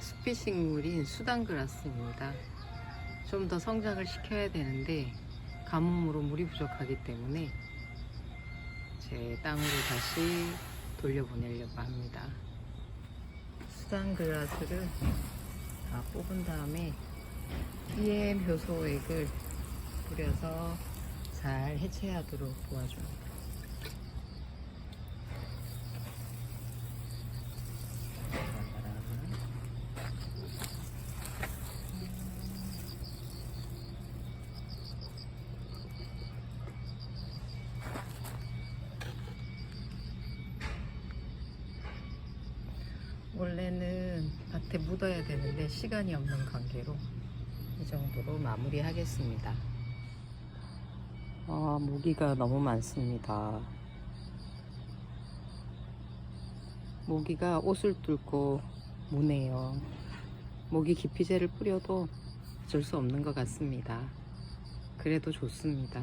스피싱물인 수단그라스입니다. 좀 더 성장을 시켜야 되는데 가뭄으로 물이 부족하기 때문에 제 땅으로 다시 돌려보내려고 합니다. 수단그라스를 다 뽑은 다음에 PM 효소액을 뿌려서 잘 해체하도록 도와줍니다. 원래는 밭에 묻어야 되는데 시간이 없는 관계로 이 정도로 마무리하겠습니다. 아, 모기가 너무 많습니다. 모기가 옷을 뚫고 무네요. 모기 기피제를 뿌려도 어쩔 수 없는 것 같습니다. 그래도 좋습니다.